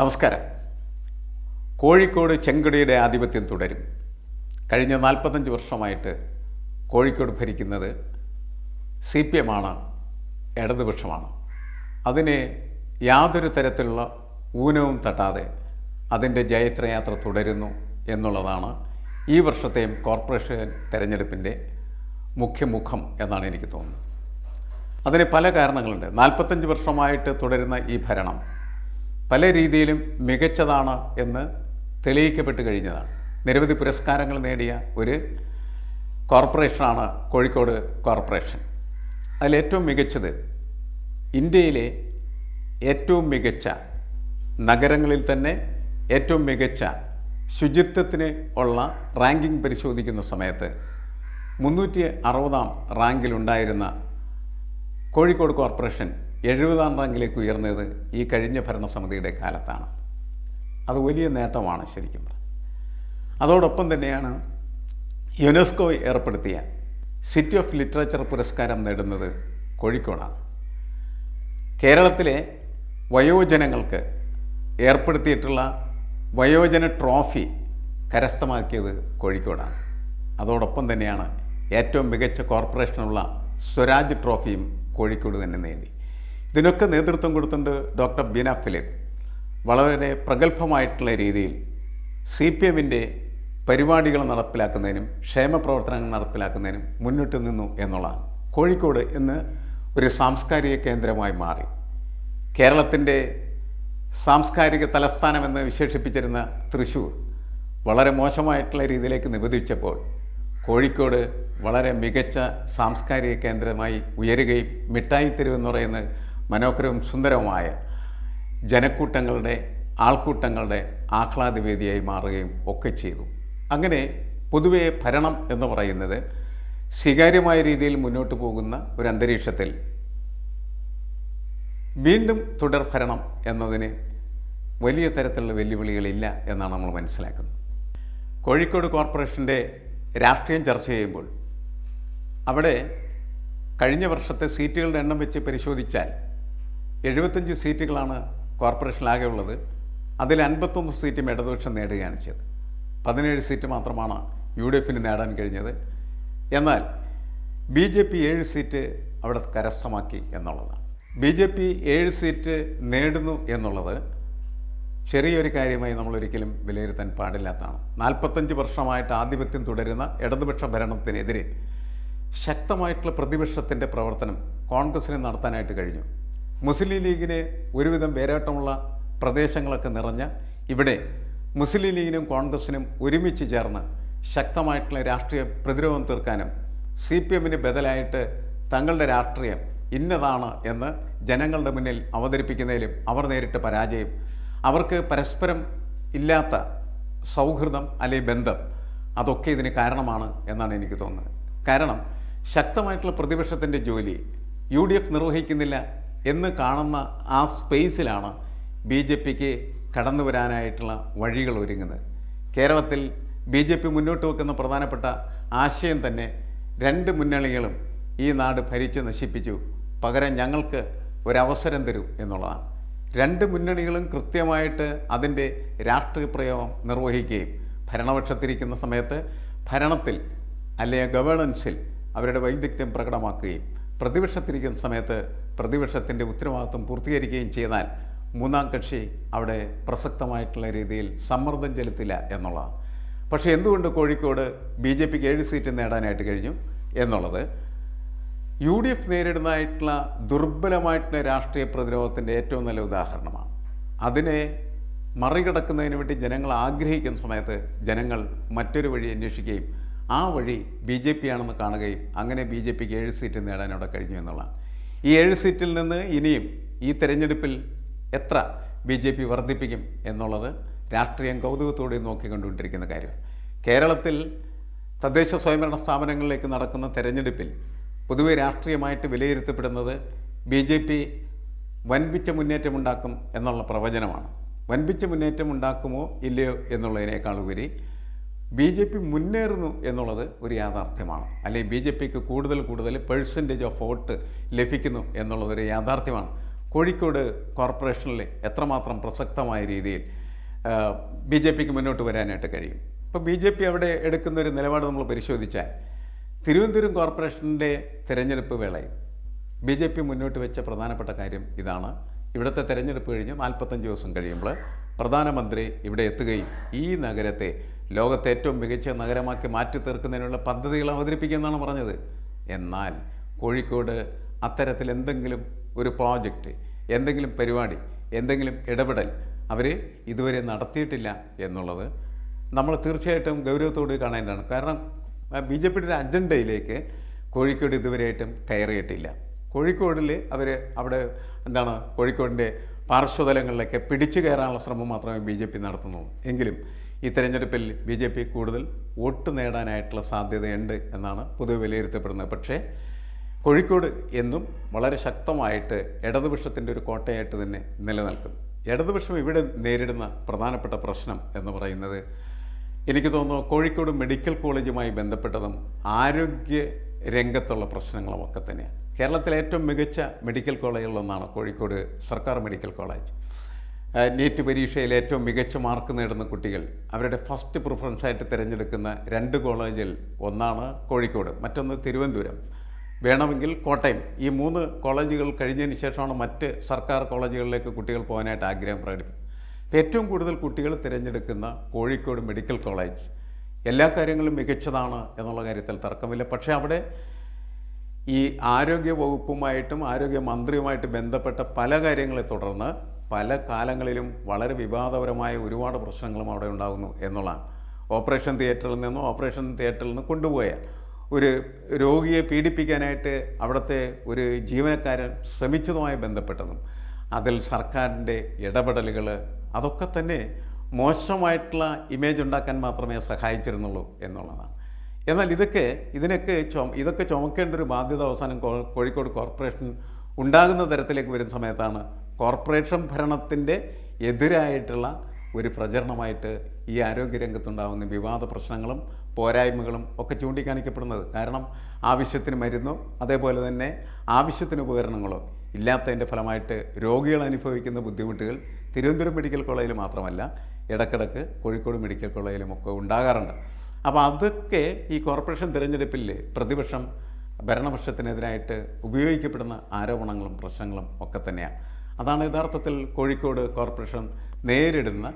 നമസ്കാരം. കോഴിക്കോട് ചെങ്കടിയുടെ ആധിപത്യം തുടരും. കഴിഞ്ഞ നാൽപ്പത്തഞ്ച് വർഷമായിട്ട് കോഴിക്കോട് ഭരിക്കുന്നത് സി പി എമ്മാണ് ഇടതുപക്ഷമാണ്. അതിനെ യാതൊരു തരത്തിലുള്ള ഊനവും തട്ടാതെ അതിന്റെ ജയത്രയാത്ര തുടരുന്നു എന്നുള്ളതാണ് ഈ വർഷത്തെയും കോർപ്പറേഷൻ തെരഞ്ഞെടുപ്പിന്റെ മുഖ്യമുഖം എന്നാണ് എനിക്ക് തോന്നുന്നത്. അതിന് പല കാരണങ്ങളുണ്ട്. നാൽപ്പത്തഞ്ച് വർഷമായിട്ട് തുടരുന്ന ഈ ഭരണം പല രീതിയിലും മികച്ചതാണ് എന്ന് തെളിയിക്കപ്പെട്ട് കഴിഞ്ഞതാണ്. നിരവധി പുരസ്കാരങ്ങൾ നേടിയ ഒരു കോർപ്പറേഷനാണ് കോഴിക്കോട് കോർപ്പറേഷൻ. അതിലേറ്റവും മികച്ചത് ഇന്ത്യയിലെ ഏറ്റവും മികച്ച നഗരങ്ങളിൽ തന്നെ ഏറ്റവും മികച്ച ശുചിത്വത്തിന് ഉള്ള റാങ്കിംഗ് പരിശോധിക്കുന്ന സമയത്ത് മുന്നൂറ്റി അറുപതാം റാങ്കിലുണ്ടായിരുന്ന കോഴിക്കോട് കോർപ്പറേഷൻ എഴുപതാം റാങ്കിലേക്ക് ഉയർന്നത് ഈ കഴിഞ്ഞ ഭരണസമിതിയുടെ കാലത്താണ്. അത് വലിയ നേട്ടമാണ് ശരിക്കും അതോടൊപ്പം തന്നെയാണ് യുനെസ്കോ ഏർപ്പെടുത്തിയ സിറ്റി ഓഫ് ലിറ്ററേച്ചർ പുരസ്കാരം നേടുന്നത് കോഴിക്കോടാണ്. കേരളത്തിലെ വയോജനങ്ങൾക്ക് ഏർപ്പെടുത്തിയിട്ടുള്ള വയോജന ട്രോഫി കരസ്ഥമാക്കിയത് കോഴിക്കോടാണ്. അതോടൊപ്പം തന്നെയാണ് ഏറ്റവും മികച്ച കോർപ്പറേഷനുള്ള സ്വരാജ് ട്രോഫിയും കോഴിക്കോട് തന്നെ നേടി. ഇതിനൊക്കെ നേതൃത്വം കൊടുത്തിട്ടുണ്ട് ഡോക്ടർ ബിന ഫിലിപ്പ്. വളരെ പ്രഗത്ഭമായിട്ടുള്ള രീതിയിൽ സി പി എമ്മിന്റെ പരിപാടികൾ നടപ്പിലാക്കുന്നതിനും ക്ഷേമ പ്രവർത്തനങ്ങൾ നടപ്പിലാക്കുന്നതിനും മുന്നിട്ട് നിന്നു എന്നുള്ളതാണ്. കോഴിക്കോട് ഇന്ന് ഒരു സാംസ്കാരിക കേന്ദ്രമായി മാറി. കേരളത്തിന്റെ സാംസ്കാരിക തലസ്ഥാനമെന്ന് വിശേഷിപ്പിച്ചിരുന്ന തൃശ്ശൂർ വളരെ മോശമായിട്ടുള്ള രീതിയിലേക്ക് നിബന്ധിച്ചപ്പോൾ കോഴിക്കോട് വളരെ മികച്ച സാംസ്കാരിക കേന്ദ്രമായി ഉയരുകയും മിഠായി തെരുവെന്ന് പറയുന്ന മനോഹരവും സുന്ദരവുമായ ജനക്കൂട്ടങ്ങളുടെ ആൾക്കൂട്ടങ്ങളുടെ ആഹ്ലാദവേദിയായി മാറുകയും ഒക്കെ ചെയ്തു. അങ്ങനെ പൊതുവെ ഭരണം എന്ന് പറയുന്നത് സ്വീകാര്യമായ രീതിയിൽ മുന്നോട്ട് പോകുന്ന ഒരു അന്തരീക്ഷത്തിൽ വീണ്ടും തുടർ ഭരണം എന്നതിന് വലിയ തരത്തിലുള്ള വെല്ലുവിളികളില്ല എന്നാണ് നമ്മൾ മനസ്സിലാക്കുന്നത്. കോഴിക്കോട് കോർപ്പറേഷന്റെ രാഷ്ട്രീയം ചർച്ച ചെയ്യുമ്പോൾ അവിടെ കഴിഞ്ഞ വർഷത്തെ സീറ്റുകളുടെ എണ്ണം വെച്ച് പരിശോധിച്ചാൽ എഴുപത്തഞ്ച് സീറ്റുകളാണ് കോർപ്പറേഷനിലാകെ ഉള്ളത് അതിൽ അൻപത്തൊന്ന് സീറ്റും ഇടതുപക്ഷം നേടുകയാണ് ചെയ്തത്. പതിനേഴ് സീറ്റ് മാത്രമാണ് യു ഡി എഫിന് നേടാൻ കഴിഞ്ഞത്. എന്നാൽ ബി ജെ പി ഏഴ് സീറ്റ് അവിടെ കരസ്ഥമാക്കി എന്നുള്ളതാണ്. ബി ജെ പി ഏഴ് സീറ്റ് നേടുന്നു എന്നുള്ളത് ചെറിയൊരു കാര്യമായി നമ്മൾ ഒരിക്കലും വിലയിരുത്താൻ പാടില്ലാത്തതാണ്. നാൽപ്പത്തഞ്ച് വർഷമായിട്ട് ആധിപത്യം തുടരുന്ന ഇടതുപക്ഷ ഭരണത്തിനെതിരെ ശക്തമായിട്ടുള്ള പ്രതിപക്ഷത്തിന്റെ പ്രവർത്തനം കോൺഗ്രസിന് നടത്താനായിട്ട് കഴിഞ്ഞു. മുസ്ലിം ലീഗിന് ഒരുവിധം വേരോട്ടമുള്ള പ്രദേശങ്ങളൊക്കെ നിറഞ്ഞ ഇവിടെ മുസ്ലിം ലീഗിനും കോൺഗ്രസിനും ഒരുമിച്ച് ചേർന്ന് ശക്തമായിട്ടുള്ള രാഷ്ട്രീയ പ്രതിരോധം തീർക്കാനും സി പി എമ്മിന് ബദലായിട്ട് തങ്ങളുടെ രാഷ്ട്രീയം ഇന്നതാണ് എന്ന് ജനങ്ങളുടെ മുന്നിൽ അവതരിപ്പിക്കുന്നതിലും അവർ നേരിട്ട് പരാജയം അവർക്ക് പരസ്പരം ഇല്ലാത്ത സൗഹൃദം അല്ലെങ്കിൽ ബന്ധം അതൊക്കെ ഇതിന് കാരണമാണ് എന്നാണ് എനിക്ക് തോന്നുന്നത്. കാരണം ശക്തമായിട്ടുള്ള പ്രതിപക്ഷത്തിന്റെ ജോലി യു ഡി എഫ് നിർവഹിക്കുന്നില്ല എന്ന് കാണുന്ന ആ സ്പേസിലാണ് ബി ജെ പിക്ക് കടന്നു വരാനായിട്ടുള്ള വഴികൾ ഒരുങ്ങുന്നത്. കേരളത്തിൽ ബി ജെ പി മുന്നോട്ട് വെക്കുന്ന പ്രധാനപ്പെട്ട ആശയം തന്നെ രണ്ട് മുന്നണികളും ഈ നാട് ഭരിച്ച് നശിപ്പിച്ചു. പകരം ഞങ്ങൾക്ക് ഒരവസരം തരൂ എന്നുള്ളതാണ്. രണ്ട് മുന്നണികളും കൃത്യമായിട്ട് അതിന്റെ രാഷ്ട്രീയ പ്രയോഗം നിർവഹിക്കുകയും ഭരണപക്ഷത്തിരിക്കുന്ന സമയത്ത് ഭരണത്തിൽ അല്ലെങ്കിൽ ഗവേണൻസിൽ അവരുടെ വൈദഗ്ധ്യം പ്രകടമാക്കുകയും പ്രതിപക്ഷത്തിരിക്കുന്ന സമയത്ത് പ്രതിപക്ഷത്തിന്റെ ഉത്തരവാദിത്വം പൂർത്തീകരിക്കുകയും ചെയ്താൽ മൂന്നാം കക്ഷി അവിടെ പ്രസക്തമായിട്ടുള്ള രീതിയിൽ സമ്മർദ്ദം ചെലുത്തില്ല എന്നുള്ളതാണ്. പക്ഷേ എന്തുകൊണ്ട് കോഴിക്കോട് ബി ജെ പിക്ക് ഏഴ് സീറ്റ് നേടാനായിട്ട് കഴിഞ്ഞു എന്നുള്ളത്? യു ഡി എഫ് നേരിടുന്നതായിട്ടുള്ള ദുർബലമായിട്ടുള്ള രാഷ്ട്രീയ പ്രതിരോധത്തിന്റെ ഏറ്റവും നല്ല ഉദാഹരണമാണ്. അതിനെ മറികടക്കുന്നതിന് വേണ്ടി ജനങ്ങൾ ആഗ്രഹിക്കുന്ന സമയത്ത് ജനങ്ങൾ മറ്റൊരു വഴി അന്വേഷിക്കുകയും ആ വഴി ബി ജെ പി ആണെന്ന് കാണുകയും അങ്ങനെ ബി ജെ പിക്ക് ഏഴ് സീറ്റ് നേടാൻ അവിടെ കഴിഞ്ഞു എന്നുള്ളതാണ്. ഈ ഏഴ് സീറ്റിൽ നിന്ന് ഇനിയും ഈ തെരഞ്ഞെടുപ്പിൽ എത്ര ബി ജെ പി വർദ്ധിപ്പിക്കും എന്നുള്ളത് രാഷ്ട്രീയം കൗതുകത്തോടെ നോക്കിക്കൊണ്ടുകൊണ്ടിരിക്കുന്ന കാര്യമാണ് കേരളത്തിൽ തദ്ദേശ സ്വയംഭരണ സ്ഥാപനങ്ങളിലേക്ക് നടക്കുന്ന തെരഞ്ഞെടുപ്പിൽ പൊതുവെ രാഷ്ട്രീയമായിട്ട് വിലയിരുത്തപ്പെടുന്നത് ബി ജെ പി വൻപിച്ച മുന്നേറ്റമുണ്ടാക്കും എന്നുള്ള പ്രവചനമാണ്. വൻപിച്ച മുന്നേറ്റം ഉണ്ടാക്കുമോ ഇല്ലയോ എന്നുള്ളതിനേക്കാൾ ഉപരി ബി ജെ പി മുന്നേറുന്നു എന്നുള്ളത് ഒരു യാഥാർത്ഥ്യമാണ്. അല്ലെങ്കിൽ ബി ജെ പിക്ക് കൂടുതൽ കൂടുതൽ പെർസെന്റേജ് ഓഫ് വോട്ട് ലഭിക്കുന്നു എന്നുള്ളതൊരു യാഥാർത്ഥ്യമാണ്. കോഴിക്കോട് കോർപ്പറേഷനിൽ എത്രമാത്രം പ്രസക്തമായ രീതിയിൽ ബി ജെ പിക്ക് മുന്നോട്ട് വരാനായിട്ട് കഴിയും. ഇപ്പോൾ ബി ജെ പി അവിടെ എടുക്കുന്ന ഒരു നിലപാട് നമ്മൾ പരിശോധിച്ചാൽ തിരുവനന്തപുരം കോർപ്പറേഷന്റെ തിരഞ്ഞെടുപ്പ് വേളയിൽ ബി ജെ പി മുന്നോട്ട് വെച്ച പ്രധാനപ്പെട്ട കാര്യം ഇതാണ്. ഇവിടുത്തെ തിരഞ്ഞെടുപ്പ് കഴിഞ്ഞ് നാൽപ്പത്തഞ്ച് ദിവസം കഴിയുമ്പോൾ പ്രധാനമന്ത്രി ഇവിടെ എത്തുകയും ഈ നഗരത്തെ ലോകത്തെ ഏറ്റവും മികച്ച നഗരമാക്കി മാറ്റി തീർക്കുന്നതിനുള്ള പദ്ധതികൾ അവതരിപ്പിക്കുമെന്നാണ് പറഞ്ഞത്. എന്നാൽ കോഴിക്കോട് അത്തരത്തിൽ എന്തെങ്കിലും ഒരു പ്രോജക്റ്റ് എന്തെങ്കിലും പരിപാടി എന്തെങ്കിലും ഇടപെടൽ അവർ ഇതുവരെ നടത്തിയിട്ടില്ല എന്നുള്ളത് നമ്മൾ തീർച്ചയായിട്ടും ഗൗരവത്തോട് കാണേണ്ടതാണ്. കാരണം ബി ജെ പിയുടെ അജണ്ടയിലേക്ക് കോഴിക്കോട് ഇതുവരെയായിട്ടും കയറിയിട്ടില്ല. കോഴിക്കോടിൽ അവർ അവിടെ എന്താണ് കോഴിക്കോടിന്റെ പാർശ്വതലങ്ങളിലൊക്കെ പിടിച്ചു കയറാനുള്ള ശ്രമം മാത്രമേ ബി ജെ പി നടത്തുന്നുള്ളൂ. എങ്കിലും ഈ തെരഞ്ഞെടുപ്പിൽ ബി ജെ പി കൂടുതൽ വോട്ട് നേടാനായിട്ടുള്ള സാധ്യതയുണ്ട് എന്നാണ് പൊതുവെ വിലയിരുത്തപ്പെടുന്നത്. പക്ഷേ കോഴിക്കോട് എന്നും വളരെ ശക്തമായിട്ട് ഇടതുപക്ഷത്തിന്റെ ഒരു കോട്ടയായിട്ട് തന്നെ നിലനിൽക്കും. ഇടതുപക്ഷം ഇവിടെ നേരിടുന്ന പ്രധാനപ്പെട്ട പ്രശ്നം എന്ന് പറയുന്നത് എനിക്ക് തോന്നുന്നു കോഴിക്കോട് മെഡിക്കൽ കോളേജുമായി ബന്ധപ്പെട്ടതും ആരോഗ്യ രംഗത്തുള്ള പ്രശ്നങ്ങളും ഒക്കെ തന്നെയാണ്. കേരളത്തിലെ ഏറ്റവും മികച്ച മെഡിക്കൽ കോളേജുകളൊന്നാണ് കോഴിക്കോട് സർക്കാർ മെഡിക്കൽ കോളേജ്. നീറ്റ് പരീക്ഷയിൽ ഏറ്റവും മികച്ച മാർക്ക് നേടുന്ന കുട്ടികൾ. അവരുടെ ഫസ്റ്റ് പ്രിഫറൻസ് ആയിട്ട് തിരഞ്ഞെടുക്കുന്ന രണ്ട് കോളേജിൽ ഒന്നാണ് കോഴിക്കോട് മറ്റൊന്ന് തിരുവനന്തപുരം. വേണമെങ്കിൽ കോട്ടയം. ഈ മൂന്ന് കോളേജുകൾ കഴിഞ്ഞതിന് ശേഷമാണ് മറ്റ് സർക്കാർ കോളേജുകളിലേക്ക് കുട്ടികൾ പോകാനായിട്ട് ആഗ്രഹം പ്രകടിപ്പിക്കും ഏറ്റവും കൂടുതൽ കുട്ടികൾ തിരഞ്ഞെടുക്കുന്ന കോഴിക്കോട് മെഡിക്കൽ കോളേജ് എല്ലാ കാര്യങ്ങളും മികച്ചതാണ് എന്നുള്ള കാര്യത്തിൽ തർക്കമില്ല. പക്ഷേ അവിടെ ഈ ആരോഗ്യ വകുപ്പുമായിട്ടും ആരോഗ്യ മന്ത്രിയുമായിട്ട് ബന്ധപ്പെട്ട പല കാര്യങ്ങളെ തുടർന്ന് പല കാലങ്ങളിലും വളരെ വിവാദപരമായ ഒരുപാട് പ്രശ്നങ്ങളും അവിടെ ഉണ്ടാകുന്നു എന്നുള്ളതാണ്. ഓപ്പറേഷൻ തിയേറ്ററിൽ നിന്നും ഓപ്പറേഷൻ തിയേറ്ററിൽ നിന്ന് കൊണ്ടുപോയ ഒരു രോഗിയെ പീഡിപ്പിക്കാനായിട്ട് അവിടുത്തെ ഒരു ജീവനക്കാരൻ ശ്രമിച്ചതുമായി ബന്ധപ്പെട്ടതും അതിൽ സർക്കാരിന്റെ ഇടപെടലുകൾ അതൊക്കെ തന്നെ മോശമായിട്ടുള്ള ഇമേജ് ഉണ്ടാക്കാൻ മാത്രമേ സഹായിച്ചിരുന്നുള്ളൂ എന്നുള്ളതാണ്. എന്നാൽ ഇതൊക്കെ ഇതിനൊക്കെ ചുമ ഇതൊക്കെ ചുമക്കേണ്ട ഒരു ബാധ്യത അവസാനം കോഴിക്കോട് കോർപ്പറേഷൻ ഉണ്ടാകുന്ന തരത്തിലേക്ക് വരുന്ന സമയത്താണ് കോർപ്പറേഷൻ ഭരണത്തിന്റെ എതിരായിട്ടുള്ള ഒരു പ്രചരണമായിട്ട് ഈ ആരോഗ്യരംഗത്തുണ്ടാകുന്ന വിവാദ പ്രശ്നങ്ങളും പോരായ്മകളും ഒക്കെ ചൂണ്ടിക്കാണിക്കപ്പെടുന്നത്. കാരണം ആവശ്യത്തിന് മരുന്നോ അതേപോലെ തന്നെ ആവശ്യത്തിന് ഉപകരണങ്ങളോ ഇല്ലാത്തതിന്റെ ഫലമായിട്ട് രോഗികൾ അനുഭവിക്കുന്ന ബുദ്ധിമുട്ടുകൾ തിരുവനന്തപുരം മെഡിക്കൽ കോളേജിൽ മാത്രമല്ല ഇടക്കിടക്ക് കോഴിക്കോട് മെഡിക്കൽ കോളേജിലും ഒക്കെ ഉണ്ടാകാറുണ്ട്. അപ്പോൾ അതൊക്കെ ഈ കോർപ്പറേഷൻ തിരഞ്ഞെടുപ്പിൽ പ്രതിപക്ഷം ഭരണപക്ഷത്തിനെതിരായിട്ട് ഉപയോഗിക്കപ്പെടുന്ന ആരോപണങ്ങളും പ്രശ്നങ്ങളും ഒക്കെ തന്നെയാണ്. അതാണ് യഥാർത്ഥത്തിൽ കോഴിക്കോട് കോർപ്പറേഷൻ നേരിടുന്ന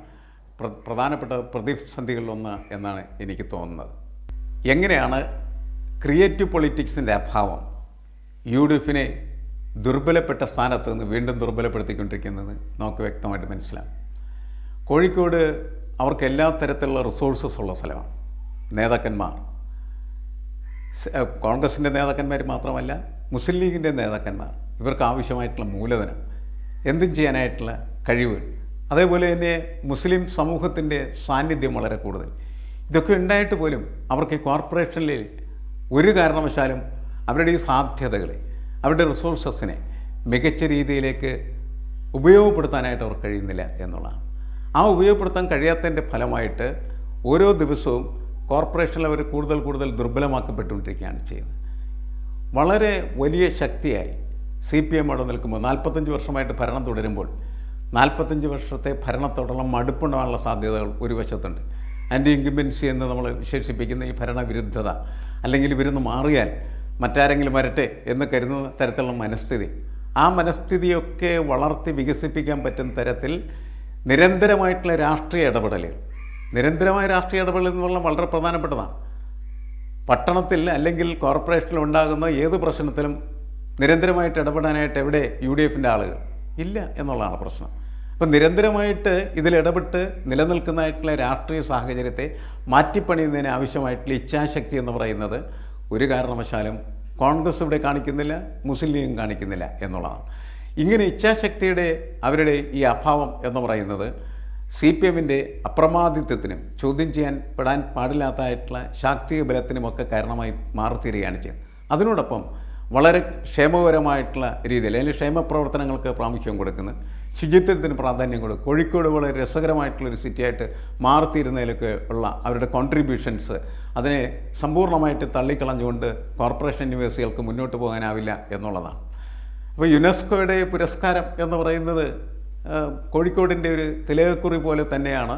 പ്ര- പ്രധാനപ്പെട്ട പ്രതിസന്ധികളിലൊന്ന് എന്നാണ് എനിക്ക് തോന്നുന്നത്. എങ്ങനെയാണ് ക്രിയേറ്റീവ് പൊളിറ്റിക്സിന്റെ അഭാവം യു ഡി എഫിനെ ദുർബലപ്പെട്ട സ്ഥാനത്ത് നിന്ന് വീണ്ടും ദുർബലപ്പെടുത്തിക്കൊണ്ടിരിക്കുന്നത് നമുക്ക് വ്യക്തമായിട്ട് മനസ്സിലാവും കോഴിക്കോട് അവർക്ക് എല്ലാ തരത്തിലുള്ള റിസോഴ്സസ് ഉള്ള സ്ഥലമാണ്. നേതാക്കന്മാർ. കോൺഗ്രസിന്റെ നേതാക്കന്മാർ മാത്രമല്ല മുസ്ലിം ലീഗിന്റെ നേതാക്കന്മാർ. ഇവർക്ക് ആവശ്യമായിട്ടുള്ള മൂലധനം. എന്തും ചെയ്യാനായിട്ടുള്ള കഴിവ്. അതേപോലെ തന്നെ മുസ്ലിം സമൂഹത്തിന്റെ സാന്നിധ്യം വളരെ കൂടുതൽ. ഇതൊക്കെ ഉണ്ടായിട്ട് പോലും അവർക്ക് ഈ കോർപ്പറേഷനിൽ ഒരു കാരണവശാലും അവരുടെ ഈ സാധ്യതകളെ അവരുടെ റിസോഴ്സസിനെ മികച്ച രീതിയിലേക്ക് ഉപയോഗപ്പെടുത്താനായിട്ട് അവർക്ക് കഴിയുന്നില്ല എന്നുള്ളതാണ്. ആ ഉപയോഗപ്പെടുത്താൻ കഴിയാത്തതിന്റെ ഫലമായിട്ട് ഓരോ ദിവസവും കോർപ്പറേഷനിൽ അവർ കൂടുതൽ കൂടുതൽ ദുർബലമാക്കപ്പെട്ടുകൊണ്ടിരിക്കുകയാണ് ചെയ്യുന്നത്. വളരെ വലിയ ശക്തിയായി സി പി എം അവിടെ നിൽക്കുമ്പോൾ നാൽപ്പത്തഞ്ച് വർഷമായിട്ട് ഭരണം തുടരുമ്പോൾ നാൽപ്പത്തഞ്ച് വർഷത്തെ ഭരണത്തോടുള്ള മടുപ്പുണ്ടാകാനുള്ള സാധ്യതകൾ ഒരു വശത്തുണ്ട്. ആന്റി ഇൻകിംബൻസി എന്ന് നമ്മൾ വിശേഷിപ്പിക്കുന്ന ഈ ഭരണവിരുദ്ധത. അല്ലെങ്കിൽ ഇവരൊന്ന് മാറിയാൽ മറ്റാരെങ്കിലും വരട്ടെ എന്ന് കരുതുന്ന തരത്തിലുള്ള മനസ്ഥിതി. ആ മനസ്ഥിതിയൊക്കെ വളർത്തി വികസിപ്പിക്കാൻ പറ്റുന്ന തരത്തിൽ നിരന്തരമായിട്ടുള്ള രാഷ്ട്രീയ ഇടപെടലുകൾ. നിരന്തരമായ രാഷ്ട്രീയ ഇടപെടൽ എന്ന് പറഞ്ഞാൽ വളരെ പ്രധാനപ്പെട്ടതാണ്. പട്ടണത്തിൽ അല്ലെങ്കിൽ കോർപ്പറേഷനിൽ ഉണ്ടാകുന്ന ഏത് പ്രശ്നത്തിലും നിരന്തരമായിട്ട് ഇടപെടാനായിട്ട് എവിടെ യു ഡി എഫിന്റെ ആളുകൾ? ഇല്ല എന്നുള്ളതാണ് പ്രശ്നം. അപ്പം നിരന്തരമായിട്ട് ഇതിൽ ഇടപെട്ട് നിലനിൽക്കുന്നതായിട്ടുള്ള രാഷ്ട്രീയ സാഹചര്യത്തെ മാറ്റിപ്പണിയുന്നതിന് ആവശ്യമായിട്ടുള്ള ഇച്ഛാശക്തി എന്ന് പറയുന്നത് ഒരു കാരണവശാലും കോൺഗ്രസ് ഇവിടെ കാണിക്കുന്നില്ല മുസ്ലിം ലീഗും കാണിക്കുന്നില്ല എന്നുള്ളതാണ്. ഇങ്ങനെ ഇച്ഛാശക്തിയുടെ അവരുടെ ഈ അഭാവം എന്ന് പറയുന്നത് സി പി എമ്മിന്റെ അപ്രമാദിത്വത്തിനും ചോദ്യം ചെയ്യാൻ പെടാൻ പാടില്ലാത്തതായിട്ടുള്ള ശാക്തിക ബലത്തിനുമൊക്കെ കാരണമായി മാറിത്തീരുകയാണ് ചെയ്യുന്നത് അതിനോടൊപ്പം വളരെ ക്ഷേമകരമായിട്ടുള്ള രീതിയിൽ അല്ലെങ്കിൽ ക്ഷേമപ്രവർത്തനങ്ങൾക്ക് പ്രാമുഖ്യം കൊടുക്കുന്നത്. ശുചിത്വത്തിന് പ്രാധാന്യം കൊടുക്കും കോഴിക്കോട് വളരെ രസകരമായിട്ടുള്ളൊരു സിറ്റിയായിട്ട് മാറിത്തീരുന്നതിലൊക്കെ ഉള്ള അവരുടെ കോൺട്രിബ്യൂഷൻസ് അതിനെ സമ്പൂർണമായിട്ട് തള്ളിക്കളഞ്ഞുകൊണ്ട് കോർപ്പറേഷൻ യൂണിവേഴ്സിറ്റികൾക്ക് മുന്നോട്ട് പോകാനാവില്ല എന്നുള്ളതാണ്. അപ്പോൾ യുനെസ്കോയുടെ പുരസ്കാരം എന്ന് പറയുന്നത് കോഴിക്കോടിന്റെ ഒരു തിലകക്കുറി പോലെ തന്നെയാണ്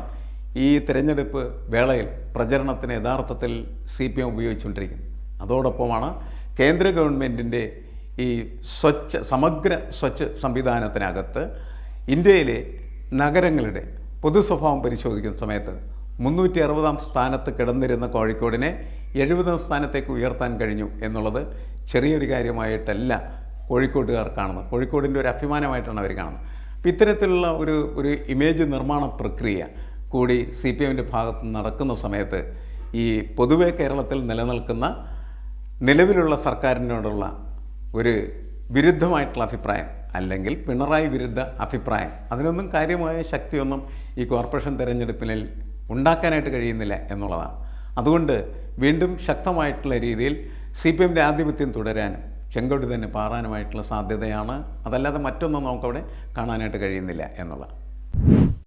ഈ തിരഞ്ഞെടുപ്പ് വേളയിൽ പ്രചരണത്തിന് യഥാർത്ഥത്തിൽ സി പി എം ഉപയോഗിച്ചുകൊണ്ടിരിക്കുന്നത്. അതോടൊപ്പമാണ് കേന്ദ്ര ഗവൺമെന്റിന്റെ ഈ സ്വച്ഛ സമഗ്ര സ്വച്ഛ സംവിധാനത്തിനകത്ത് ഇന്ത്യയിലെ നഗരങ്ങളുടെ പൊതു സ്വഭാവം പരിശോധിക്കുന്ന സമയത്ത് മുന്നൂറ്റി അറുപതാം സ്ഥാനത്ത് കിടന്നിരുന്ന കോഴിക്കോടിനെ എഴുപതാം സ്ഥാനത്തേക്ക് ഉയർത്താൻ കഴിഞ്ഞു എന്നുള്ളത് ചെറിയൊരു കാര്യമായിട്ടല്ല കോഴിക്കോട്ടുകാർ കാണുന്നത്. കോഴിക്കോടിന്റെ ഒരു അഭിമാനമായിട്ടാണ് അവർ കാണുന്നത്. അപ്പം ഇത്തരത്തിലുള്ള ഒരു ഒരു ഇമേജ് നിർമ്മാണ പ്രക്രിയ കൂടി സി പി എമ്മിന്റെ ഭാഗത്ത് നടക്കുന്ന സമയത്ത് ഈ പൊതുവെ കേരളത്തിൽ നിലനിൽക്കുന്ന നിലവിലുള്ള സർക്കാരിനോടുള്ള ഒരു വിരുദ്ധമായിട്ടുള്ള അഭിപ്രായം അല്ലെങ്കിൽ പിണറായി വിരുദ്ധ അഭിപ്രായം അതിനൊന്നും കാര്യമായ ശക്തിയൊന്നും ഈ കോർപ്പറേഷൻ തെരഞ്ഞെടുപ്പിനിൽ ഉണ്ടാക്കാനായിട്ട് കഴിയുന്നില്ല എന്നുള്ളതാണ്. അതുകൊണ്ട് വീണ്ടും ശക്തമായിട്ടുള്ള രീതിയിൽ സി പി എമ്മിന്റെ ആധിപത്യം തുടരാനും ചെങ്കോട്ട് തന്നെ പാറാനുമായിട്ടുള്ള സാധ്യതയാണ്. അതല്ലാതെ മറ്റൊന്നും നമുക്കവിടെ കാണാനായിട്ട് കഴിയുന്നില്ല എന്നുള്ളതാണ്.